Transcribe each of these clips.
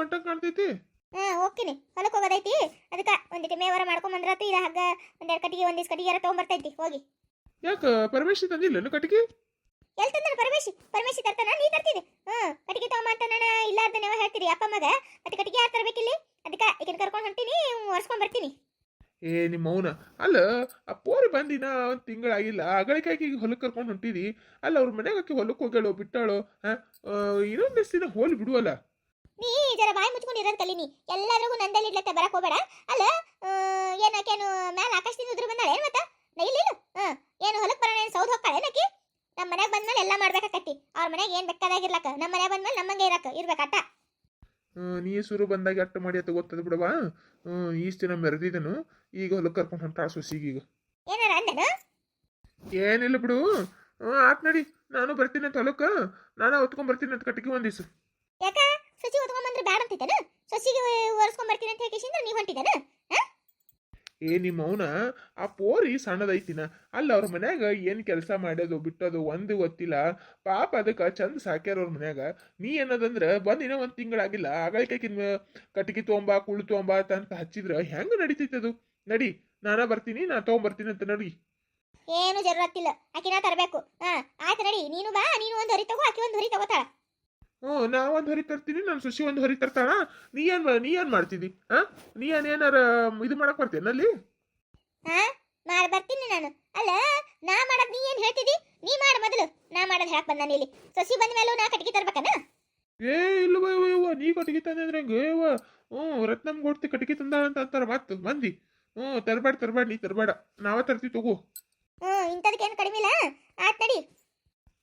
ಹೊಂಟಂಗ್ ಕಾಣ್ತೈತಿ? ಹಾ ಹೋಗ್ತೀನಿ. ಹೊಲಕ್ಕೆ ಹೋಗೋದೈತಿ. ಅದಕ್ಕೆ ಒಂದಿಟ್ಟು ಮೇವರ ಮಾಡ್ಕೊಂಡ್ ಬಂದ್ರಾತು ಇಲ್ಲ ಹಗ್ಗ ಒಂದೆರಡು ಕಟ್ಟಿಗೆ ಒಂದಿಷ್ಟು ಕಟ್ಟಿಗೆ ಯಾರ ತೊಗೊಂಬರ್ತೈತಿ. ಹೋಗಿ. ಯಾಕ ಪರಮೇಶ್ ತಂದಿಲ್ಲ ಕಟ್ಟಿಗೆ? ಎಲ್ಲಿ ತಂದನ ಪರಮೇಶಿ? ಪರಮೇಶಿ ತರ್ತಾನ? ನೀ ತರ್ತಿದ್ದೆ ಹಾ ಕಟ್ಟಿಗೆ ತಗೊಂಬ ಅಂತ ನಾನು ಇಲ್ಲ ಅಂತ ನೀವು ಹೇಳ್ತೀರಿ. ಅಪ್ಪ ಮಗ ಮತ್ತೆ ಕಟ್ಟಿಗೆ ಯಾರು ತರಬೇಕಿಲ್ಲಿ? ಅದಕ್ಕೆ ಈಗಿನ ಕರ್ಕೊಂಡು ಹೊಂಟೀನಿ ಒರ್ಸ್ಕೊಂಡ್ ಬರ್ತೀನಿ. ಏ ನಿಮ್ಮ ಮೌನ ಅಲ್ಲ ಆ ಪೋರಿ ಬಂದಿನ ಒಂದ್ ತಿಂಗಳಾಗಿಲ್ಲ. ಅಗಳಿಕಾಗಿ ಹೊಲಕ್ಕೆ ಕರ್ಕೊಂಡು ಹೊಂಟಿದಿ. ಅಲ್ಲ ಅವ್ರ ಮನೆಗೆ ಹೊಲಕ್ ಹೊಲಕ್ಕೆ ಹೋಗ್ಯಾಳು ಬಿಟ್ಟಾಳೋ ಹಾಂ ಇನ್ನೊಂದಷ್ಟು ದಿನ ಹೋಲಿ ಬಿಡುವಲ್ಲ? ನೀ ಜರ ಬಾಯಿ ಮುಚ್ಕೊಂಡು ಇರೋದು ಕಲೀನಿ. ಎಲ್ಲರಿಗೂ ನಂದಲ್ಲಿ ಇಡ್ಲತ್ತ ಬರಕ್ ಹೋಗ್ಬೇಡ. ಅಲ್ಲ ಏನಕೇನು ಮ್ಯಾಲ ಆಕಾಶದಿಂದ ಉದ್ರ ಬಂದಾಳೆ ಏನು ಮತ್ತ ಇಲ್ಲ ಹಾ ಏನು ಹೊಲಕ್ಕೆ ಬರೋಣ ಏನು ಸೌದ್ ಹೋಗ್ತಾಳೆ ಏನಕಿ ನಮ್ಮ ಮನೆಗೆ ಬಂದ್ಮೇಲೆ ಎಲ್ಲ ಮಾಡ್ಬೇಕಾಕತ್ತಿ ಅವ್ರ ಮನೆಗೆ ಏನು ಬೇಕಾದಾಗಿರ್ಲಕ್ಕ? ನಮ್ಮ ಮನೆಗೆ ಬಂದ್ಮೇಲೆ ನಮ್ಮಂಗೆ ಇರಕ್ಕ ಇರ್ಬೇಕಟ್ಟ? ನೀ ಸುರು ಬಂದಾಗ ಅಟ್ಟ ಮಾಡಿ ಅಂತ ಗೊತ್ತದ ಬಿಡವಾ ಈಸ್ಟ್ ದಿನ ಮೆರೆದಿದ್ದನು ಈಗ ಹೊಲಕ್ಕೆ ಕರ್ಕೊಂಡು ಹೊಂಟಾಳ ಸೊಸಿಗೆ ಈಗ. ಏನಾರ ಅಂದನು? ಏನಿಲ್ಲ ಬಿಡು. ಆತ್ ನಡಿ. ನಾನು ಬರ್ತೀನಿ ಅಂತ ಹೊಲಕ್ಕೆ. ನಾನು ಹೊತ್ಕೊಂಡ್ ಬರ್ತೀನಿ ಅಂತ ಕಟ್ಟಿಗೆ ಒಂದಿಸು ಯಾಕ? ಸೊಸಿ ಓದ್ಕೊಂಬಂದ್ರೆ ಬ್ಯಾಡ ಅಂತಿದ್ದಾನ? ಸಸಿಗೆ ಒರೆಸ್ಕೊಂಡ್ ಬರ್ತೀನಿ ಅಂತ ಹೇಳಿ ನೀ ಹೊಂಟಿದ್ದಾನ? ಏ ನಿಮ್ಮ ಅವನ ಆ ಪೋರಿ ಸಣ್ಣದೈತಿನ ಅಲ್ಲ ಅವ್ರ ಮನ್ಯಾಗ ಏನು ಕೆಲಸ ಮಾಡೋದು ಬಿಟ್ಟೋದು ಒಂದು ಗೊತ್ತಿಲ್ಲ. ಪಾಪ ಅದಕ್ಕೆ ಚಂದ ಸಾಕ್ಯಾರ ಅವ್ರ ಮನ್ಯಾಗ. ನೀ ಏನದಂದ್ರೆ ಬಂದ್ ಇನ್ನೂ ಒಂದ್ ತಿಂಗಳಾಗಿಲ್ಲ. ಆಗಳಿಕೆಕಿನ್ ಕಟ್ಟಿಗೆ ತೊಗೊಂಬಾ ಕುಳ್ ತೊಗೊಂಬಾ ಅಂತ ಹಚ್ಚಿದ್ರೆ ಹೆಂಗೆ ನಡೀತೈತೆ ಅದು? ನಡಿ ನಾನ ಬರ್ತೀನಿ ನಾ ತೊಗೊಂಬರ್ತೀನಿ ಅಂತ ನಡಿ. ಏನು ಜರುರತ್ತಿಲ್ಲ. ಆಕಿನ ತರಬೇಕು. ಹಾ ಆಯ್ತು ನಡಿ. ನೀನು ಬಾ ನೀನು ಒಂದು ಹೊರಿ ತಗೋ ಆಕಿ ಒಂದು ಹೊರಿ ತಗೋತಾಳ. ಹ್ಞೂ ನಾ ಒಂದು ಹೊರಿ ತರ್ತೀನಿ ನಾನು ಸುಶಿ ಒಂದು ಹೊರಿ ತರ್ತಾಳ? ನೀ ಏನ್ ನೀ ಏನ್ ಮಾಡ್ತಿದ್ದಿ ಹಾ ನೀ ಏನ್ ಏನಾರ ಇದು ಮಾಡಕ್ ಬರ್ತೇನಲ್ಲಿ ಹಾ ಮಾಡಿ ಬರ್ತೀನಿ ನಾನು. ಅಲ್ಲ ನಾ ಮಾಡಕ್ ನೀ ಏನು ಹೇಳ್ತಿದ್ದಿ ನೀ ಮಾಡ ಮೊದಲು. ನಾ ಮಾಡೋದು ಹೇಳಕ್ ಬಂದ ಇಲ್ಲಿ ಸಸಿ ಬಂದ ಮೇಲೂ ನಾ ಕಟ್ಗೆ ತರ್ಬೇಕನ? ಏ ಇಲ್ವ ಇವ ನೀ ಕಟ್ಗೆ ತಂದೆ ಅಂದ್ರೆ ಹಂಗೆ? ಇವ ಹ್ಞೂ ರತ್ನಮ್ ಕೊಡ್ತಿ ಕಟ್ಟಿಗೆ ತಂದಾಳ ಅಂತ ಅಂತಾರ ಮತ್ತು ಮಂದಿ. ಹ್ಞೂ ತರಬೇಡ ತರಬೇಡ ನೀ ತರಬೇಡ. ನಾವ ತರ್ತೀವಿ ತಗೋ. ಹ್ಞೂ ಇಂಥದಕ್ಕೆ ಏನು ಕಡಿಮೆ ಇಲ್ಲ. ಆಯ್ತು ನಡಿ.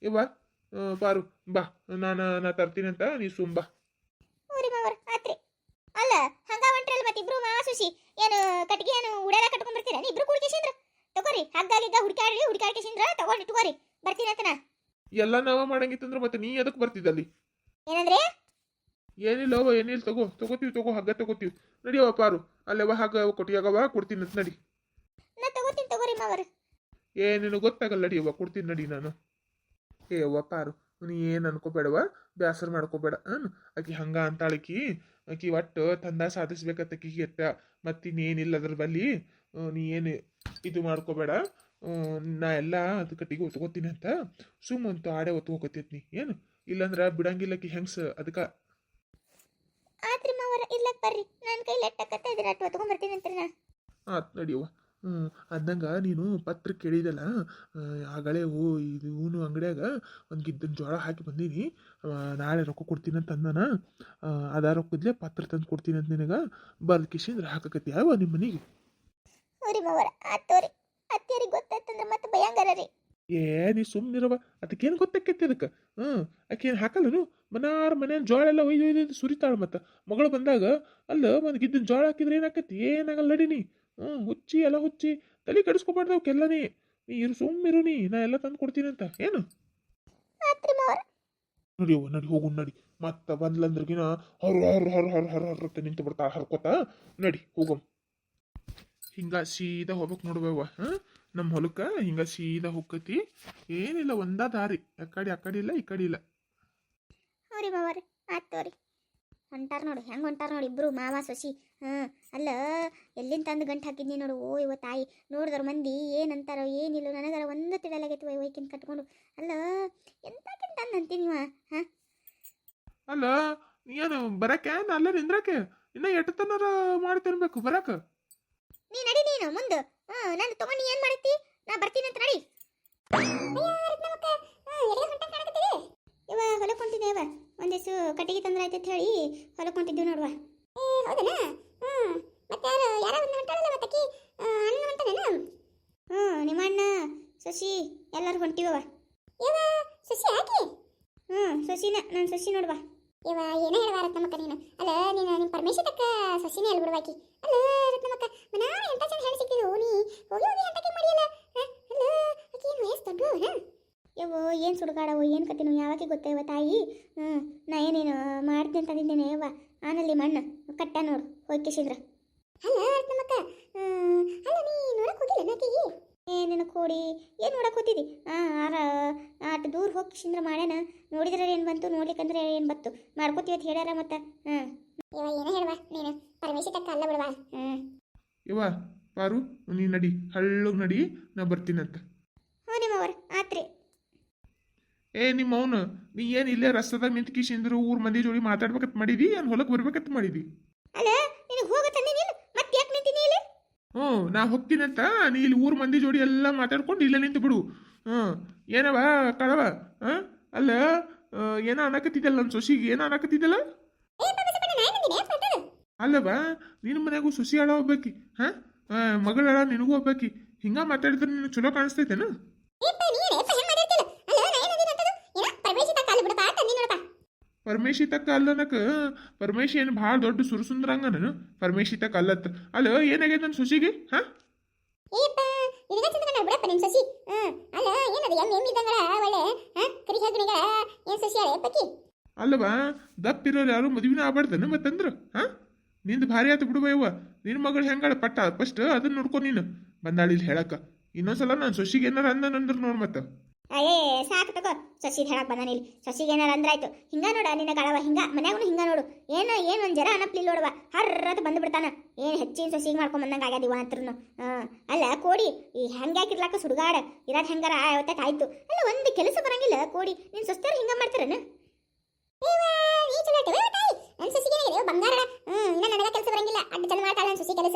ಇವ ಆ, ಪಾರು ಬಾ. ನಾನು ನಾ ತರ್ತೀನಿ ಅಂತ ನೀ ಸುಮ್ ಬಾ. ಊರಿ ಮಾವರ್ ಆತ್ರಿ. ಅಲ್ಲ ಹಂಗ ಹೊಂಟ್ರಲ್ಲ ಮತ್ತೆ ಇಬ್ರು ಮಾವ ಸುಶಿ ಏನು ಕಟ್ಗೆ ಏನು ಉಡಾಲ ಕಟ್ಕೊಂಡ್ ಬರ್ತೀರ ನೀ ಇಬ್ರು ಕುಡ್ಕೇಶಿಂದ್ರ ತಗೋರಿ ಹಗ್ಗಾಗಿದ್ದ ಹುಡುಕಾಡ್ರಿ ಹುಡುಕಾಡ್ಕೇಶಿಂದ್ರ ತಗೊಂಡ್ ಇಟ್ಕೋರಿ. ಬರ್ತೀನಿ ಅಂತ ನಾ. ಎಲ್ಲ ನಾವ ಮಾಡಂಗಿತ್ತಂದ್ರ ಮತ್ತೆ ನೀ ಎದಕ್ ಬರ್ತಿದ್ದಲ್ಲಿ ಏನಂದ್ರೆ? ಏನಿಲ್ಲ ಅವ ಏನಿಲ್ಲ ತಗೋ. ತಗೋತೀವಿ ತಗೋ ಹಗ್ಗ ತಗೋತೀವಿ. ನಡಿಯವ ಪಾರು. ಅಲ್ಲವ ಹಗ್ಗ ಕೊಟ್ಟಿಯಾಗವ ಕೊಡ್ತೀನಿ ಅಂತ ನಡಿ. ನಾ ತಗೋತೀನಿ ತಗೋರಿ ಮಾವರ್. ಏನೇನು ಗೊತ್ತಾಗಲ್ಲ ನಡಿಯವ್ವ ಕೊಡ್ತೀನಿ ನಡಿ ನಾನು. ಏ ಅವ್ವ ಪಾರು ನೀ ಏನು ಅನ್ಕೋಬೇಡವ ಬೇಸರ ಮಾಡ್ಕೋಬೇಡ ಹ್ಞೂ ಆಕಿ ಹಂಗೆ ಅಂತಾಳಕಿ. ಆಕಿ ಒಟ್ಟು ತಂದ ಸಾಧಿಸ್ಬೇಕಂತ ಕಿಗೆತ್ತ ಎತ್ತ. ಮತ್ತಿನ್ನೇನಿಲ್ಲ ಅದ್ರ ಬಲ್ಲಿ ನೀ ಏನು ಇದು ಮಾಡ್ಕೋಬೇಡ. ನಾ ಎಲ್ಲ ಅದು ಕಟ್ಟಿಗೆ ಒತ್ಕೋತೀನಿ ಅಂತ. ಸುಮ್ಮಂತು ಆಡೆ ಒತ್ಕೋಕತ್ತೈತಿ ಏನು? ಬಿಡಂಗಿಲ್ಲ ಬಿಡಂಗಿಲ್ಲಕಿ ಹೆಂಗ್ಸ ಅದಕ್ಕೆ ಆತ್ರಿ ಮಾವರ ಇಲ್ಲಕ್ಕೆ ಬರ್ರಿ. ನನ್ನ ಕೈಲಿ ಲೆಟ್ಟಕತ್ತ ಇದ್ರೆ ಅಟ್ಟು ಒತ್ಕೊಂಡ್ಬರ್ತೀನಿ ಅಂತ ನಾ. ಆತ್ ನಡಿಯವ್ವ ಅದಂಗ ನೀನು ಪತ್ರ ಕೇಳಿದಲ್ಲ ಆಗಲೇ ಹೂ ಇದು ಹೂನು ಅಂಗಡಿಯಾಗ ಒಂದು ಗಿದ್ದನ ಜೋಳ ಹಾಕಿ ಬಂದೀನಿ. ಆ, ನಾಳೆ ರೊಕ್ಕ ಕೊಡ್ತೀನಿ ಅಂತ ಅಂದಾನ. ಆ, ಅದ ರೊಕ್ಕದ್ಲೆ ಪತ್ರ ತಂದು ಕೊಡ್ತೀನಿ ಅಂತ ನಿನಗೆ ಬರ್ದು ಕಿಶಿಂದ್ರೆ ಹಾಕಕತ್ತಿ ಯಾವ ನಿಮ್ಮ ಮನೆಗೆ? ಮಾವರ ಆತೋರಿ ಅತ್ತಿಯರಿಗೆ ಗೊತ್ತಾಯ್ತಂದ್ರೆ ಮತ್ತೆ ಭಯಂಕರ ರೀ. ಏ ನೀ ಸುಮ್ಮನಿರವ ಅದಕ್ಕೇನು ಗೊತ್ತಾಕೈತಿ ಅದಕ್ಕೆ ಹ್ಞೂ ಆಕೇನು ಹಾಕಲ್ಲನು? ಮನಾರ ಮನೆಯ ಜೋಳ ಎಲ್ಲ ಒಯ್ದು ಒಯ್ದು ಸುರಿತಾಳೆ ಮತ್ತೆ. ಮಗಳು ಬಂದಾಗ ಅಲ್ಲ ಒಂದು ಗಿದ್ದಿನ ಜೋಳ ಹಾಕಿದ್ರೆ ಏನಾಕತಿ ಏನಾಗಲ್ಲ ನಡಿ ನೀ? ಹ್ಞೂ ಹುಚ್ಚಿ ಎಲ್ಲ ಹುಚ್ಚಿ. ತಲೆ ಕೆಡಿಸ್ಕೊಬಾರ್ದು ಅವಕ್ಕೆಲ್ಲ ನೀ. ಇರು ಸುಮ್ಮಿರು ನೀ. ನಾ ಎಲ್ಲ ತಂದು ಕೊಡ್ತೀನಿ ಅಂತ. ಏನು? ಮಾವರ. ನಡಿಯವ್ವ ನಡಿ ಹೋಗು ನಡಿ. ಮತ್ತೆ ಬಂದ್ಲಂದ್ರಗಿನ ಹರ್ ಹರ್ ಹರ್ ಹೊರ ಹೊರ ಹೊರ ಅಂತ ನಿಂತು ಬಿಡ್ತಾ ಹರ್ಕೋತ. ನಡಿ ಹೋಗಮ್. ಹಿಂಗ ಸೀದಾ ಹೋಗ್ಬೇಕು ನೋಡುವವ್ವ ಹಾಂ? ನಮ್ಮ ಹೊಲಕ್ಕೆ ಹಿಂಗ ಸೀದಾ ಹೋಗ್ಕತಿ. ಏನಿಲ್ಲ ಒಂದ ದಾರಿ. ಆ ಕಡೆ ಆ ಕಡೆ ಇಲ್ಲ ಈ ಕಡೆ ಇಲ್ಲ. ಹೊಂಟಾರ ನೋಡಿ ಹೆಂಗೆ ಹೊಂಟಾರ ನೋಡಿ ಇಬ್ರು ಮಾವ ಸೊಸಿ. ಹಾಂ ಅಲ್ಲ ಎಲ್ಲಿಂದ ತಂದು ಗಂಟು ಹಾಕಿದ್ನಿ ನೋಡು ಓ ಇವ ತಾಯಿ. ನೋಡಿದ್ರ ಮಂದಿ ಏನಂತಾರೋ ಏನಿಲ್ಲ ನನಗರ ಒಂದು ತಿಳಿಯಲಾಗೈತಿ ವೈ ವೈಕಿನ ಕಟ್ಕೊಂಡು. ಅಲ್ಲ ಎಂತಕ್ಕಿಂತ ಅಂತೀನಿ ಹಾಂ? ಅಲ್ಲ ಏನು ಬರಕ್ಕೆ? ಅಲ್ಲ ನಿಂದ್ರಕ್ಕೆ? ಇನ್ನ ಎಟ್ಟು ತನರ ಮಾಡ್ತಿರ್ಬೇಕು ಬರಕ ನೀ ನಡಿ ನೀನು ಮುಂದೆ. ಹಾಂ ನಾನು ತಗೊಂಡು ಏನು ಮಾಡತ್ತಿ ನಾ ಬರ್ತೀನಿ ಅಂತ ನಡಿ. ಇವ ಹೊಲಕ್ಕೆ ಹೊಂಟಿದ್ದೆ ಒಂದಿಸು ಕಟ್ಟಿಗೆ ತಂದ್ರೆ ಆಯ್ತು ಅಂತ ಹೇಳಿ ಹೊಲಕ್ಕೆ ಹೊಂಟಿದ್ದು ನೋಡುವ ಹೌದನಾ? ಹ್ಞೂ ಮತ್ತೆ ಯಾರು ಯಾರೋ ಒಂದು ಹೊಂಟಾಳಲ್ಲ ಮತ್ತಕಿ ಅಣ್ಣ ಹೊಂಟಾನೇನ? ಹ್ಞೂ ನಿಮ್ಮ ಅಣ್ಣ ಸೊಸಿ ಎಲ್ಲರೂ ಹೊಂಟಿವವ ಇವ ಸೊಸಿ ಯಾಕೆ ಹ್ಞೂ ಸೊಸಿನ ನಾನು ಸೊಸಿ ನೋಡುವ. ಇವ ಏನೇ ಹೇಳುವ ರತ್ನಮ್ಮಕ್ಕ ನೀನು? ಅಲ್ಲ ನೀನು ನಿಮ್ಮ ಪರಮೇಶ್ವರಕ್ಕ ಸೊಸಿನೇ ಅಲ್ ಬಿಡುವಾಕಿ ಅಲ್ಲ ರತ್ನಮ್ಮಕ್ಕ ಮನಾರ ಎಂತ ಜನ ಹೆಣ್ಣು ಸಿಕ್ಕಿದ್ರು ನೀ ಹೋಗಿ ಹೋಗಿ ಎಂತಕ್ಕೆ ಮಾಡಿಯಲ್ಲ? ಹ? ಅಲ್ಲ ಆಕಿ ಏನು ವಯಸ್ಸು ದೊಡ್ಡವು ಯವ್ವೋ ಏನು ಸುಡುಗಾಡವ ಏನು ಕತ್ತಿನೋ ಯಾವಾಗ ಗೊತ್ತೇವ ತಾಯಿ? ಹ್ಞೂ ನಾ ಏನೇನು ಮಾಡ್ತೀನಿ ಅಂತಂದಿದ್ದೇನೆ ಯವ್ವ. ಆನಲ್ಲಿ ಮಣ್ಣು ಕಟ್ಟ ನೋಡು ಹೋಗಿ ಕಿಸಿದ್ರ. ಅಲ್ಲ ನಮ್ಮಕ್ಕ ಅಲ್ಲ ನಿನ್ನ ಕೋಡಿ ಏನು ನೋಡಕ್ಕೆ ಹೋತಿದ್ದಿ ಆ ಆರ ಆಟ ದೂರ ಹೋಗಿ ಶಿಂದ್ರ ಮಾಡ್ಯಾನ. ನೋಡಿದ್ರೆ ಏನು ಬಂತು ನೋಡ್ಲಿಕ್ಕಂದ್ರೆ ಏನು ಬಂತು? ಅಂತ ಹೇಳ್ಯಾರ ಮತ್ತೆ. ಹ್ಞೂ ಇವ ಏನೋ ಹೇಳುವ? ನೀನು ಪರಮೇಶಿ ತಕ್ಕ ಅಲ್ಲ ಬಿಡುವ. ಹ್ಞೂ ಇವ ಪಾರು ನೀ ನಡಿ ಹಳ್ಳಗೆ ನಡಿ ನಾ ಬರ್ತೀನಂತ. ಹ್ಞೂ ನಿಮ್ಮವ್ರ ಏ ನಿಮ್ಮ ಅವನು ನೀ ಏನು ಇಲ್ಲೇ ರಸ್ತದಾಗ ನಿಂತು ಕಿಶಿಂದ್ರು ಊರ್ ಮಂದಿ ಜೋಡಿ ಮಾತಾಡ್ಬೇಕಂತ ಮಾಡಿದಿ ಏನು ಹೊಲಕ್ಕೆ ಬರ್ಬೇಕಂತ ಮಾಡಿದಿ? ಹ್ಞೂ ನಾ ಹೋಗ್ತೀನಂತ ನೀ ಇಲ್ಲಿ ಊರ್ ಮಂದಿ ಜೋಡಿ ಎಲ್ಲ ಮಾತಾಡ್ಕೊಂಡು ಇಲ್ಲೇ ನಿಂತು ಬಿಡು. ಹ್ಞೂ ಏನವ ಕಳವ ಹಾಂ ಅಲ್ಲ ಏನೋ ಅನ್ನಕತ್ತಿದ್ದಲ್ಲ ನನ್ನ ಸೊಸಿಗೆ ಏನೋ ಅನ್ನಕತ್ತಿದ್ದಲ್ಲ ಅಲ್ಲವ ನಿನ್ನ ಮನೆಗೂ ಸೊಸಿ ಅಳ ಹೋಗ್ಬೇಕಿ ಹಾಂ ಮಗಳ ನಿನಗೂ ಹೋಗ್ಬೇಕಿ ಹಿಂಗ ಮಾತಾಡಿದ್ರೆ ನಿನಗೆ ಚಲೋ ಕಾಣಿಸ್ತೈತೇನು ಏಪ್ಪ ನೀನೇ ಏಪ್ಪ ಹೆಂಗ್ ಮಾತಾಡ್ತಿಲ್ಲ ಅಲ್ಲ ನಾ ಏನಂದಿನಿ ಅಂತದು ಏನ ಪರಮೇಶಿ ತಕ್ಕ ಅಲ್ಲ ಬಿಡಪ್ಪ ತಂದಿ ನೋಡಪ್ಪ ಪರಮೇಶಿ ಕಲ್ಲನಕ ಅಲ್ಲನಕ ಪರಮೇಶಿ ಏನು ಭಾಳ ದೊಡ್ಡ ಸುರಸುಂದ್ರಂಗ ನಾನು ಪರಮೇಶಿ ತಕ್ಕ ಅಲ್ಲತ್ತ ಅಲ್ಲ ಏನಾಗೈತೆ ನನ್ನ ಸೊಸಿಗೆ ಹಾಂ ಅಲ್ಲವಾ ದಪ್ಪಿರೋರು ಯಾರು ಮದುವೆನ ಆಗ್ಬಾರ್ದನ ಮತ್ತಂದ್ರ? ಹಾ? ನಿಂದು ಭಾರಿ ಆತು ಬಿಡುವ ಯವ್ವ ನಿನ್ನ ಮಗಳು ಹೆಂಗಾಳ ಪಟ್ಟ ಫಸ್ಟ್ ಅದನ್ನ ನೋಡ್ಕೊ ನೀನು. ಬಂದಾಳಿಲ್ ಇಲ್ಲಿ ಹೇಳಕ್ಕ. ಇನ್ನೊಂದ್ಸಲ ನಾನು ಸೊಸಿಗೆ ಏನಾರ ಅಂದನಂದ್ರ ನೋಡ್ ಮತ್ತ. ಅಯ್ಯೇ ಸಾಕು ತಗೋ. ಸಸಿಗೆ ಹೇಳಕ್ ಬಂದಾನ ಇಲ್ಲಿ. ಸಸಿಗೆ ಏನಾರ ಅಂದ್ರಾಯ್ತು ಹಿಂಗ ನೋಡ ನಿನ್ನ ಗಳವ ಹಿಂಗ. ಮನ್ಯಾಗೂ ಹಿಂಗ ನೋಡು. ಏನು ಏನು ಒಂದ್ ಜರ ಅನಪ್ಲಿಲ್ ನೋಡುವ. ಹರ್ರತ್ ಬಂದು ಬಿಡ್ತಾನ ಏನು ಹೆಚ್ಚಿನ ಸಸಿಗೆ ಮಾಡ್ಕೊಂಡ್ ಬಂದಂಗ ಆಗ್ಯಾದಿವ ಅಂತ್ರು ಅಲ್ಲ, ಕೋಡಿ, ಈ ಹೆಂಗ್ಯಾಕಿರ್ಲಾಕ ಸುಡುಗಾಡ. ಇರೋದ್ ಹೆಂಗಾರ ಯಾವತ್ತ ಆಯ್ತು. ಅಲ್ಲ, ಒಂದು ಕೆಲಸ ಬರಂಗಿಲ್ಲ ಕೋಡಿ. ನಿನ್ ಸೊಸ್ತಾರ ಹಿಂಗ ಮಾಡ್ತಾರನ? ಬಂಗಾರ ಹ್ಮ್, ಇನ್ನ ನನಗ ಕೆಲಸ ಬರಂಗಿಲ್ಲ. ಅಡ್ಡ ಚಂದ ಮಾಡ್ತಾಳ ಸಸಿ ಕೆಲಸ.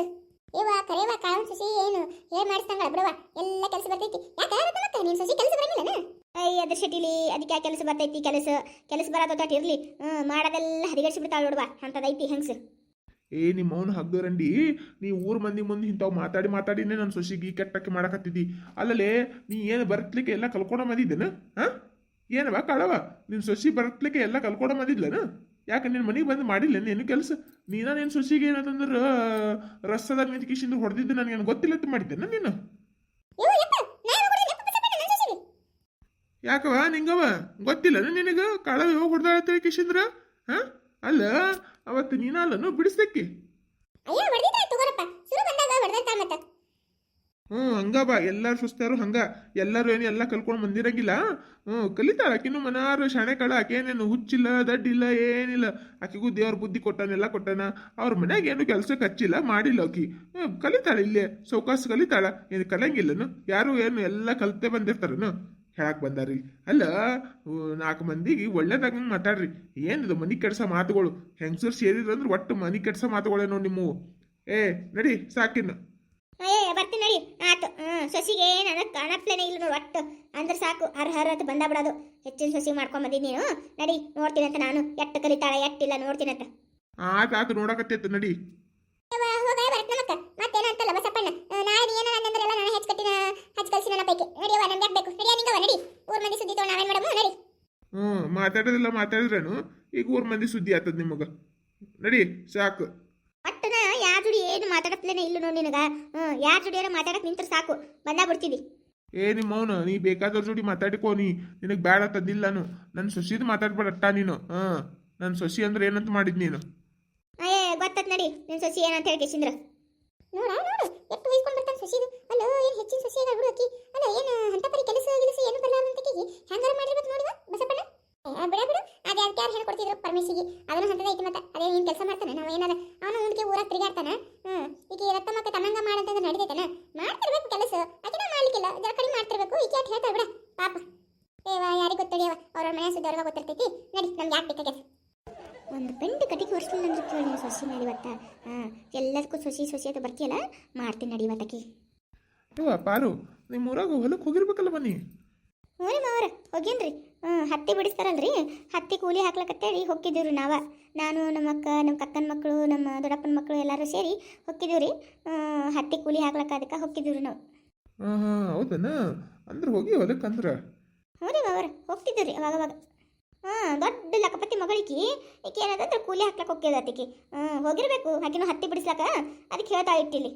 ಇವ ಕರೆಯವ ಕಾಳನ್ ಸಸಿ ಏನು? ಏನ್ ಮಾಡಿಸ್ತಂಗಳ ಬಿಡವ ಎಲ್ಲ ಕೆಲಸ ಬರ್ತೈತಿ. ಯಾಕೆ ಮತ್ತೆ ನೀನ್ ಸಸಿ ಕೆಲಸ ಬರಂಗಿಲ್ಲನ ಅಯ್ಯ ಅದ್ರ ಶಟಿಲಿ ಅದಕ್ಕೆ ಯಾಕೆ ಕೆಲಸ ಬರ್ತೈತಿ ಕೆಲಸ. ಕೆಲಸ ಬರೋದೊಟ್ಟ ಇರ್ಲಿ. ಹ್ಮ್ ಮಾಡೋದೆಲ್ಲ ಹದಿಗಡಿಸಿ ಬಿಡ್ತಾಳ ನೋಡುವ ಅಂತದೈತಿ ಹೆಂಗ್ಸ. ಏ ನಿಮ್ಮ ಅವನು ಹಗ್ಗರಂಡಿ ನೀ ಊರ್ ಮಂದಿ ಮುಂದೆ ಇಂಥವು ಮಾತಾಡಿ ಮಾತಾಡಿನೇ ನನ್ನ ಸೊಸಿಗೆ ಕೆಟ್ಟಕ್ಕೆ ಮಾಡಕತ್ತಿದ್ದಿ ಅಲ್ಲಲೇ ನೀ ಏನು ಬರ್ತಲಿಕ್ಕೆ ಎಲ್ಲ ಕಲ್ಕೊಂಡ ಮದಿದನ ಹಾಂ? ಏನವ ಕಳವ ನಿನ್ನ ಸೊಸಿ ಬರ್ತಲಿಕ್ಕೆ ಎಲ್ಲ ಕಲ್ಕೊಂಡ ಬಂದಿದ್ಲನ? ಯಾಕೆ ನಿನ್ನ ಮನೆಗೆ ಬಂದು ಮಾಡಿಲ್ಲ ನೀನು? ಕೆಲಸ ನೀನ ನೀನು ಸೊಸಿಗೆ ಏನಂತಂದ್ರೆ ರಸ್ತದ ನಿಂತು ಕಿಶಿಂದ ಹೊಡೆದಿದ್ದು ನನಗೆ ಗೊತ್ತಿಲ್ಲ ಅಂತ ಮಾಡಿದ್ದೆ ನೀನು? ಯಾಕವ ನಿಂಗವ ಗೊತ್ತಿಲ್ಲ ನಿನಗೆ? ಕಳವ ಹೋಗಿ ಹೊಡೆದಾಳ ಕಿಶಿಂದ್ರ? ಹಾಂ? ಅಲ್ಲ ಅವತ್ತು ನೀನಲ್ಲನು ಬಿಡಿಸ್ದಕ್ಕೆ ಅಯ್ಯ ಹೊಡೆದಿದ್ರೆ ತಗೋರಪ್ಪ ಸುರು ಬಂದಾಗ ಹೊಡೆದ ಮತ್ತ ಹ್ಞೂ ಹಂಗ ಬಾ, ಎಲ್ಲಾರು ಸುಸ್ತಾರು ಹಂಗ. ಎಲ್ಲರೂ ಏನು ಎಲ್ಲ ಕಲ್ಕೊಂಡು ಬಂದಿರಂಗಿಲ್ಲ? ಹ್ಞೂ ಕಲಿತಾರ ಆಕಿನೂ ಮನಾರು ಶಾಣೆ ಕಳ ಆಕೇನೇನು ಹುಚ್ಚಿಲ್ಲ, ದಡ್ಡಿಲ್ಲ, ಏನಿಲ್ಲ. ಆಕಿಗೂ ದೇವ್ರ ಬುದ್ಧಿ ಕೊಟ್ಟಾನ, ಎಲ್ಲ ಕೊಟ್ಟಾನ. ಅವ್ರ ಮನ್ಯಾಗ ಏನು ಕೆಲಸಕ್ಕೆ ಹಚ್ಚಿಲ್ಲ, ಮಾಡಿಲ್ಲ ಆಕಿ. ಕಲಿತಾಳ ಇಲ್ಲೇ, ಸೌಕಾಸ ಕಲಿತಾಳ. ಏನು ಕಲಂಗಿಲ್ಲನು, ಯಾರು ಏನು ಎಲ್ಲ ಕಲ್ತೆ ಬಂದಿರ್ತಾರನು. ಹೇಳಕ್ ಬಂದಾರಿ ಅಲ್ಲ ನಾಲ್ಕು ಮಂದಿಗೆ ಒಳ್ಳೇದಾಗ ಮಾತಾಡ್ರಿ. ಏನಿದು ಮನಿ ಕೆಡ್ಸ ಮಾತುಗಳು? ಹೆಂಗಸರು ಸೇರಿದ್ರಂದ್ರೆ ಒಟ್ಟು ಮನಿ ಕೆಡ್ಸ ಮಾತುಗಳೇನೋ ನಿಮ್ಮವು. ಏ, ನಡಿ ಸಾಕಿನ್ನು ಅಯ್ಯ ಬರ್ತೀನಿ ನಡಿ. ಆತು. ಹ್ಞೂ ಸೊಸಿಗೆ ನನಗೆ ಕಾಣಪ್ಲೇನೆ ಇಲ್ಲ ನೋಡು ಒಟ್ಟು. ಅಂದ್ರೆ ಸಾಕು ಅರ್ಹ ಹರ ಅಂತ ಬಂದ ಬಿಡೋದು ಹೆಚ್ಚಿನ ಸೊಸಿ ಮಾಡ್ಕೊಂಡ್ ಬಂದಿದ್ ನೀನು. ನಡಿ ನೋಡ್ತೀನಂತ ನಾನು. ಎಟ್ಟು ಕಲಿತಾಳೆ ಎಟ್ಟಿಲ್ಲ ನೋಡ್ತೀನಂತ ಆತ ಆತ ನೋಡಕತ್ತಿತ್ತು ನಡಿ. ಮತ್ತೇನಂತಲ್ಲ ಬಸಪ್ಪಣ್ಣ? ನಾಳೆ ಏನ ಅಂದ್ರೆ ಎಲ್ಲ ನಾನು ಹೆಚ್ಚು ಕಟ್ಟಿನ ಹಚ್ಚು ಕಲಿಸಿ ನನ್ನ ಪೈಕಿ. ನಡಿಯವ ನಮ್ಗೆ ಬೇಕು ನಡಿಯ ನಿಂಗವ ನಡಿ. ಊರ್ ಮಂದಿ ಸುದ್ದಿ ತಗೊಂಡು ನಾವೇನು ಮಾಡಮ್ಮ ನಡಿ. ಹ್ಞೂ ಮಾತಾಡೋದಿಲ್ಲ ಮಾತಾಡಿದ್ರೇನು? ಈಗ ಊರ್ ಮಂದಿ ಸುದ್ದಿ ಆತದ ನಿಮಗ. ನಡಿ ಸಾಕು. ಮಾತಾಡಪ್ಲೇನೆ ಇಲ್ಲ ನೋಡಿ ನಿನಗ. ಹ್ಮ್ ಯಾರ ಜೋಡಿಯಾರ ಏನೋ ಮಾತಾಡಕ್ ನಿಂತ್ರ ಸಾಕು. ಬಂದಾಗ ಬಿಡ್ತೀವಿ. ಏ ನಿಮ್ಮ ಅವನು ನೀ ಬೇಕಾದವ್ರ ಜೋಡಿ ಮಾತಾಡಿಕೋ ನೀ. ನಿನಗೆ ಬೇಡ ತಂದಿಲ್ಲಾನು ನನ್ನ ಸೊಸಿದು ಮಾತಾಡ್ಬೇಡಟ್ಟ ನೀನು. ಹಾಂ ನನ್ನ ಸೊಸಿ ಅಂದ್ರೆ ಏನಂತ ಮಾಡಿದ್ ನೀನು? ಏ ಗೊತ್ತತ್ ನಡಿ. ನಿನ್ ಸೊಸಿ ಏನಂತ ಹೇಳಿ ಕೇಸಿಂದ್ರ. ನೋಡ ನೋಡು. ಎಷ್ಟು ವಹಿಸ್ಕೊಂಡ್ ಬರ್ತಾನೆ ಸೊಸಿದು. ಅಲ್ಲ ಏನ್ ಹೆಚ್ಚಿನ ಸೊಸಿ ಅದ ಹುಡುಕಿ ಅಲ್ಲ ಏನು ಅಂತ ಪರಿ ಕೆಲಸ ಗಿಲಸ ಏನು ಕೇಳಿ. ಹೆಂಗಾರ ಮಾಡಿರ್ಬೇಕು ನೋಡಿ ಬಸಪ್ಪಣ್ಣ. ಬಿಡ ಬಿಡು. ಅದೇ ಅದಕ್ಕೆ ಯಾರು ಹೇಳ್ಕೊಡ್ತಿದ್ರು ಪರಮೇಶಿಗೆ. ಅದನ್ನು ಹಂತದ ಐತಿ ಮತ್ತೆ. ಅದೇ ನೀನ್ ಕೆಲಸ ಮಾಡ್ತಾನೆ. ನಾವು ಏನಾರ ಅವನು ಹುಡುಗಿ ಊರಾಗ ತಿರುಗಾಡ್ತಾನ ಹ್ಮ್ ಈಗ ರಕ್ತ ಮಕ್ಕ ತಮ್ಮಂಗ ಮಾಡಂತಂದ್ರೆ ನಡಿತೈತನ ಮಾಡ್ತಿರ್ಬೇಕು ಕೆಲಸ ಆಕಿನ ಮಾಡ್ಲಿಕ್ಕಿಲ್ಲ ಜರ ಕಡಿಮೆ ಮಾಡ್ತಿರ್ಬೇಕು ಈಕೆ ಅಟ್ ಹೇಳ್ತಾರ ಬಿಡ ಪಾಪ ಏವ ಯಾರಿಗೆ ಗೊತ್ತಡಿಯವ ಅವ್ರ ಮನೆ ಸುದ್ದಿ ಅವ್ರಿಗೆ ಗೊತ್ತಿರ್ತೈತಿ ನಡಿ ನಮ್ಗೆ ಯಾಕೆ ಬೇಕಾಗ್ಯದ ಒಂದು ಪೆಂಡ್ ಕಟಿಗೆ ನೀವು ಸೊಸಿ ನಡಿವತ್ತ ಹಾಂ ಎಲ್ಲದಕ್ಕೂ ಸೊಸಿ ಸೊಸಿ ಅಂತ ಬರ್ತೀಯಲ್ಲ? ಮಾಡ್ತೀನಿ ನಡಿ ಇವತ್ತಕ್ಕೆ ಯವ್ವ ಪಾರು ನಿಮ್ಮ ಊರಾಗ ಹೊಲಕ್ಕೆ ಹೋಗಿರ್ಬೇಕಲ್ಲ ಬನ್ನಿ ಹ್ಞೂ ರೀ ಮಾವರ ಹೋಗೇನ್ರಿ. ಹ್ಞೂ ಹತ್ತಿ ಬಿಡಿಸ್ತಾರಲ್ರಿ. ಹತ್ತಿ ಕೂಲಿ ಹಾಕ್ಲಕತ್ತೇಳಿ ರೀ ನಾವು. ನಾನು ನಮ್ಮ ಅಕ್ಕ ನಮ್ಮ ಕಕ್ಕನ ಮಕ್ಕಳು ನಮ್ಮ ದೊಡ್ಡಪ್ಪನ ಮಕ್ಕಳು ಎಲ್ಲರೂ ಸೇರಿ ಹೊಕ್ಕಿದ್ದೀವಿ ರೀ ಹತ್ತಿ ಕೂಲಿ ಹಾಕ್ಲಕ್ಕ ಅದಕ್ಕೆ ಹೊಕ್ಕಿದ್ದೀವ್ರಿ ನಾವು. ಹಾಂ ಹಾಂ ಹೌದನ? ಅಂದ್ರೆ ಹೋಗಿ ಹೊಲಕ್ಕೆ ಅಂದ್ರೆ? ಹ್ಞೂ ರೀ ಮಾವರ ಹೋಗ್ತಿದ್ದೀವಿ ರೀ ಅವಾಗ ಅವಾಗ ಹಾಂ ದೊಡ್ಡ ಲಕಪತಿ ಮಗಳಿಕಿ. ಈಕೆ ಏನದಂದ್ರೆ ಕೂಲಿ ಹಾಕ್ಲಕ್ಕೆ ಹೋಗ್ಯದ ಆತಿಕಿ ಹ್ಞೂ ಹೋಗಿರ್ಬೇಕು. ಆಕಿನೂ ಹತ್ತಿ ಬಿಡಿಸ್ಲಕ್ಕ ಅದಕ್ಕೆ ಹೇಳ್ತಾ ಇಟ್ಟಿಲ್ಲಿ.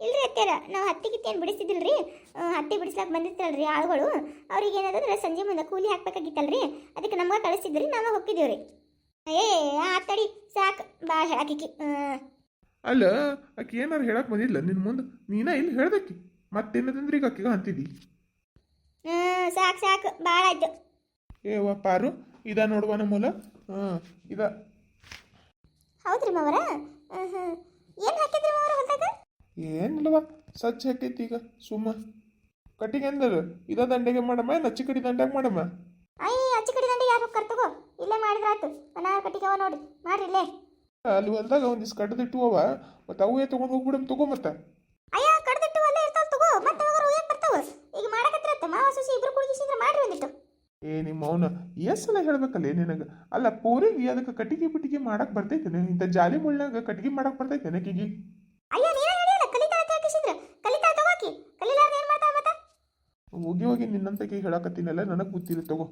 ಇಲ್ರಿ ಅತ್ಯಾರ ನಾವು ಹತ್ತಿ ಕಿತ್ತಿ ಏನು ಬಿಡಿಸ್ತಿದ್ದಿಲ್ರಿ? ರೀ ಹತ್ತಿ ಬಿಡಿಸ್ಲಾಕ ರೀ ಆಳುಗಳು. ಅವ್ರಿಗೆ ಏನದಂದ್ರೆ ಸಂಜೆ ಮುಂದೆ ಕೂಲಿ ಹಾಕ್ಬೇಕಾಗಿತ್ತಲ್ರಿ? ಅದಕ್ಕೆ ನಮಗೆ ಕಳಿಸಿದ್ರಿ ನಾವು ಹೋಗಿದ್ದೀವ್ರಿ ಏ ಆತಡಿ ಸಾಕು. ಭಾಳ ಹೇಳಾಕಿಕಿ ಅಲ್ಲ ಆಕೆ ಏನಾರು ಹೇಳಕ್ ಬಂದಿಲ್ಲ ನಿನ್ನ ಮುಂದೆ ನೀನ ಇಲ್ಲಿ ಹೇಳ್ದಕ್ಕಿ? ಮತ್ತೇನದಂದ್ರೆ ಈಗ ಅಕ್ಕಿಗ ಅಂತಿದ್ದಿ ಹ್ಮ್ ಸಾಕು ಸಾಕು. ಭಾಳ ಆಯ್ತು. ಏವ ಪಾರು. ಇದ ನೋಡುವ ನಮ್ಮೂಲ ಹಾಂ ಇದ. ಹೌದ್ರಿ ಮಾವರ? ಏನು ಹಾಕಿದ್ರಿ ಮಾವರ ಹೊಲ್ದಾಗ? ಏನಿಲ್ಲವ ಸಜ್ಜ ಹಾಕೈತಿ ಈಗ ಸುಮ್ಮ. ಕಟ್ಟಿಗೆ ಅಂದಲ್ಲ ಇದ ದಂಡೆಗೆ ಮಾಡಮ್ಮ ಅಚ್ಚು ಕಡಿ ದಂಡೆಗೆ ಮಾಡಮ್ಮ? ಅಯ್ಯ ಅಚ್ಚಿ ಕಡಿ ದಂಡೆ ಯಾರು ಕರ್ತಗೋ ಇಲ್ಲೇ ಮಾಡಿದ್ರಾತು ಮನ ಅವ ನೋಡಿ ಮಾಡ್ರಿ ಇಲ್ಲೇ. ಅಲ್ಲಿ ಹೊಲ್ದಾಗ ಒಂದಿಷ್ಟು ಕಡ್ದಿಟ್ಟು ಅವ. ಮತ್ತೆ ಅವೇ ತೊಗೊಂಡು ಹೋಗ್ಬಿಡಮ್ ತಗೋ ಮತ್ತೆ. ಅಯ್ಯ ಕಡ್ದಿಟ್ಟು ಅಲ್ಲೇ ಇರ್ತಾವ ತಗೋ. ಮತ್ತೆ ಹೋಗೋರು ಏನ್ ಬರ್ತಾವ? ಈಗ ಮಾಡಕತ್ತಿರತ್ತೆ ಮಾವ ಸುಸಿ ಇಬ್ರು ಕುಡಿಸಿದ್ರೆ ಮಾಡ್ರಿ ಒಂದಿಟ್ಟು. ಏ ನಿಮ್ಮ ಎಸ್ ಸಲ ಹೇಳ್ಬೇಕಲ್ಲ ನಿನಗೆ? ಅಲ್ಲ ಪೂರಿಗೆ ಅದಕ್ಕೆ ಕಟ್ಟಿಗೆ ಬಿಟ್ಟಿಗೆ ಮಾಡಕ್ ಬರ್ತೈತೇನೆ ಇಂಥ ಜಾಲಿ ಮುಳ್ಳಾಗ ಕಟ್ಟಿಗೆ ಮಾಡಕ್ ಬರ್ತೈತೇನೆ ಕಿಗಿ? ಹೋಗಿ. ಹೋಗಿ ನಿನ್ನಂತಕ್ಕೆ ಹೇಳಕತ್ತೀನಲ್ಲ ನನಗೆ ಗೊತ್ತಿಲ್ಲ ತಗೋ.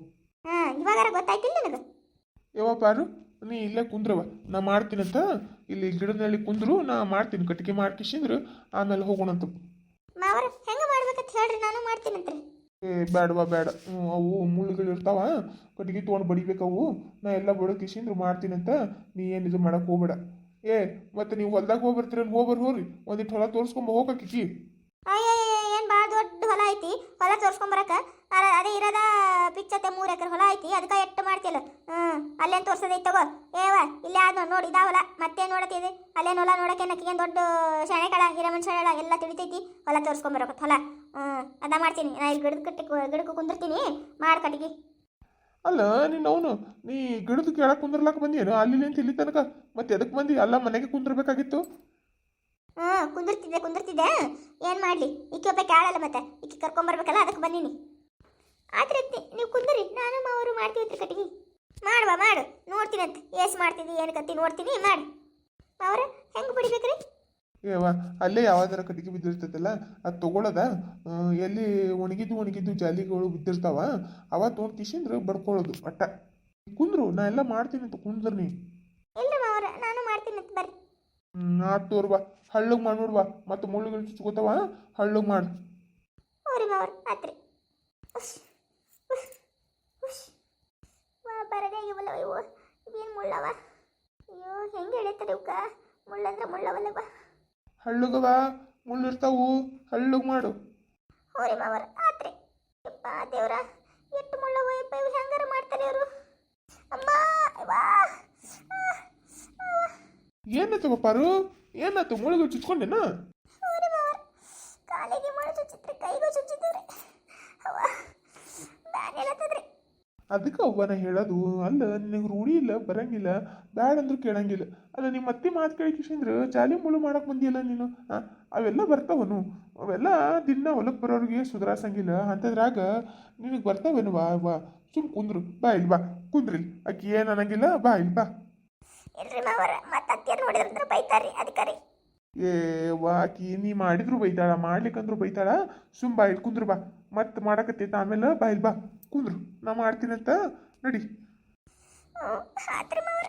ಯಾವ ಪಾರು ನೀ ಇಲ್ಲೇ ಕುಂದ್ರವ ನಾ ಮಾಡ್ತೀನಂತ ಇಲ್ಲಿ ಗಿಡದಲ್ಲಿ ಕುಂದ್ರು ನಾ ಮಾಡ್ತೀನಿ ಕಟ್ಟಿಗೆ ಮಾಡ್ಕಿಸಿಂದ್ರು ಆಮೇಲೆ ಹೋಗೋಣಂತ. ಹೆಂಗ ಮಾಡ್ಬೇಕಂತ ಹೇಳ್ರಿ ನಾನು ಮಾಡ್ತೀನಂತ್ರಿ ಏ, ಬೇಡವಾ, ಬೇಡ. ಅವು ಮುಳ್ಳುಗಳು ಇರ್ತಾವ, ಕಟ್ಟಿಗೆ ತೊಗೊಂಡು ಬಡಿಬೇಕವು. ನಾ ಎಲ್ಲ ಬಡಕಿಸಿಂದು ಮಾಡ್ತೀನಿ ಅಂತ ನೀ ಏನು ಇದು ಮಾಡಕ್ಕೆ ಹೋಗ್ಬೇಡ. ಏ, ಮತ್ತೆ ನೀವು ಹೊಲ್ದಾಗ ಹೋಗ್ಬರ್ತೀರ ಹೋಗ್ಬರ್ ಹೋಗ್ರಿ. ಒಂದಿಟ್ಟು ಹೊಲ ತೋರಿಸ್ಕೊಂಬ ಹೋಗಕ್ಕಿಕ್ಕಿ ಅಯ್ಯಯ್ಯ ಏನ್ ಭಾಳ ದೊಡ್ಡ ಹೊಲ ಐತಿ ಹೊಲ ತೋರ್ಸ್ಕೊಂಬರಕ ಅರ- ಅದೇ ಇರದ ಪಿಚ್ಚತ್ತೆ ಮೂರು ಎಕರೆ ಹೊಲ ಐತಿ ಅದಕ್ಕ ಎಟ್ಟು ಮಾಡ್ತಿಲ್ಲ ಹ್ಮ್, ಅಲ್ಲೇನ್ ತೋರ್ಸೋದೈತೆ ತಗೋ. ಏವ ಇಲ್ಲೇ ಆದ ನೋಡ್, ನೋಡಿ ಇದಾ ಹೊಲ ಮತ್ತೇನ್ ನೋಡತ್ತಿದೆ? ಅಲ್ಲೇನು ಹೊಲ ನೋಡಕ್ಕೆ ನಕ್ಕಿಗೆ ದೊಡ್ಡ ಶಣೆಗಳ ಹಿರಮನ್ ಶಣೆಗಳ ಎಲ್ಲ ತಿಳಿತೈತಿ, ಹೊಲ ತೋರ್ಸ್ಕೊಂಬರಕ ಹೊಲ. ಹ್ಮ್ ಅದ ಮಾಡ್ತೀನಿ. ನಾ ಇಲ್ಲಿ ಗಿಡದ ಕಟ್ಟಿ, ಗಿಡಕ್ಕೆ ಕುಂದಿರ್ತೀನಿ. ಮಾಡ್ ಕಟ್ಟಿಗೆ. ಅಲ್ಲ, ನೀನು ಅವನು, ನೀ ಗಿಡದ ಕೆಳಗೆ ಕುಂದ್ರಲಾಕ ಬಂದಿಯೇನು? ಅಲ್ಲಿ ನಿಂತ ಇಲ್ಲಿ ತನಕ? ಮತ್ತೆ ಎದಕ್ಕೆ ಬಂದಿ? ಅಲ್ಲ ಮನೆಗೆ ಕುಂದ್ರಬೇಕಾಗಿತ್ತು? ಹ್ಮ್ ಕುಂದಿರ್ತಿದ್ದೆ ಕುಂದಿರ್ತಿದ್ದೆ. ಏನು ಮಾಡ್ಲಿ? ಈಕೆ ಒಬ್ಬ ಕೇಳಲ್ಲ ಮತ್ತೆ. ಈಕೆ ಕರ್ಕೊಂಬರ್ಬೇಕಲ್ಲ ಅದಕ್ಕೆ ಬಂದೀನಿ. ಆದ್ರೆ ನೀವು ಕುಂದಿರಿ ನಾನು ಅವರು ಮಾಡ್ತೀವಿ ಕಟ್ಟಿಗೆ ಮಾಡುವ ಮಾಡು ನೋಡ್ತೀನಂತ ಏಸ್ ಮಾಡ್ತಿದ್ದಿ ಏನು ಕತ್ತಿ ನೋಡ್ತೀನಿ ಮಾಡಿ. ಅವ್ರ ಹೆಂಗ್ ಬಿಡಿಬೇಕ್ರಿ ಏವ ಅಲ್ಲೇ ಯಾವ್ದಾರ ಕಟ್ಟಿಗೆ ಬಿದ್ದಿರ್ತೈತಲ್ಲ ಅದು ತೊಗೊಳದ? ಎಲ್ಲಿ ಒಣಗಿದ್ದು ಒಣಗಿದ್ದು ಜಾಲಿಗಳು ಬಿದ್ದಿರ್ತಾವ. ಅವ ತೊಗೊಂಡು ತಿಸಿಂದ್ರೆ ಬಡ್ಕೊಳ್ಳೋದು ಅಟ್ಟ. ಕುಂದ್ರು ನಾ ಎಲ್ಲ ಮಾಡ್ತೀನಿ ಅಂತ ಕುಂದ್ರ ನೀ. ಇಲ್ಲ ಮಾವ್ರ ನಾನು ಮಾಡ್ತೀನಿ ಅಂತ ಬರ್ರಿ. ಆತ್ ತೋರ್ವಾ ಹಳ್ಳಗ್ ಮಾಡಿ ನೋಡ್ವಾ ಮತ್ತೆ ಮುಳ್ಳುಗಳು ಚುಚ್ಕೋತಾವ ಹಳ್ಳಗ್ ಮಾಡು. ಇವಲ್ಲ ಇವು. ಇವೇನು ಮುಳ್ಳವ? ಅಯ್ಯೋ ಹೆಂಗೆ ಎಳಿತಾರೆ ಇವಕ್ಕ ಮುಳ್ಳಂದ್ರೆ ಮುಳ್ಳವಲ್ಲವ ಹಳ್ಳಗವ ಮುಳ್ಳು ಇರ್ತಾವು ಹಳ್ಳಗ್ ಮಾಡು. ಹೋರಿ ಮಾವರ ಆತ್ರಿ. ಯಪ್ಪ ದೇವ್ರ ಎಷ್ಟು ಮುಳ್ಳವ ಯಪ್ಪ ಇವ್ ಹೆಂಗಾರ ಮಾಡ್ತಾರೆ ಇವರು ಅಮ್ಮ ವಾ ಏನಾಯ್ತವ ಪಾರು ಏನಾಯ್ತು? ಮುಳುಗು ಚುಚ್ಕೊಂಡೇನ? ಅದಕ್ಕೆ ಅವ್ವನ ಹೇಳೋದು ಅಲ್ಲ ನಿನಗೆ ರೂಢಿ ಇಲ್ಲ ಬರಂಗಿಲ್ಲ ಬ್ಯಾಡ ಅಂದ್ರೂ ಕೇಳಂಗಿಲ್ಲ. ಅಲ್ಲ ನಿಮ್ಮ ಮತ್ತೆ ಮಾತು ಕೇಳಿಕಿಸಿಂದ್ರೆ ಜಾಲಿ ಮುಳು ಮಾಡಕ್ ಬಂದಿಯಲ್ಲ ನೀನು? ಅವೆಲ್ಲ ಬರ್ತಾವನು. ಅವೆಲ್ಲ ದಿನ ಹೊಲಕ್ಕೆ ಬರೋರಿಗೆ ಸುಧಾರಿಸಂಗಿಲ್ಲ. ಅಂಥದ್ರಾಗ ನಿನಗೆ ಬರ್ತಾವೇನು? ವಾ ವಾ ಸುಮ್ ಕುಂದ್ರು. ಬಾ ಇಲ್ಲಿ ಬಾ. ಕುಂದ್ರಿ ಅಕ್ಕಿ ಏನು ಅನ್ನಂಗಿಲ್ಲ? ಬಾ ಇಲ್ಲಿ ಬಾ. ಅತ್ತಿಯರ್ ನೋಡಿದ್ರಂದ್ರೆ ಬೈತಾರ್ರಿ ಅದಕ್ಕೆ ಏ ವಾಕಿ ನೀ ಮಾಡಿದ್ರು ಬೈತಾಳ ಮಾಡ್ಲಿಕ್ಕಂದ್ರು ಬೈತಾಳ. ಸುಮ್ ಬಾಯಿಲ್ ಕುಂದ್ರು ಬಾ. ಮತ್ತೆ ಮಾಡಕತ್ತೈತ ಆಮೇಲೆ ಬಾಯಿಲ್ ಬಾ. ಕುಂದ್ರು ನಾ ಮಾಡ್ತೀನಂತ ನಡಿ. ಆತ್ರಿ ಮಾವರ.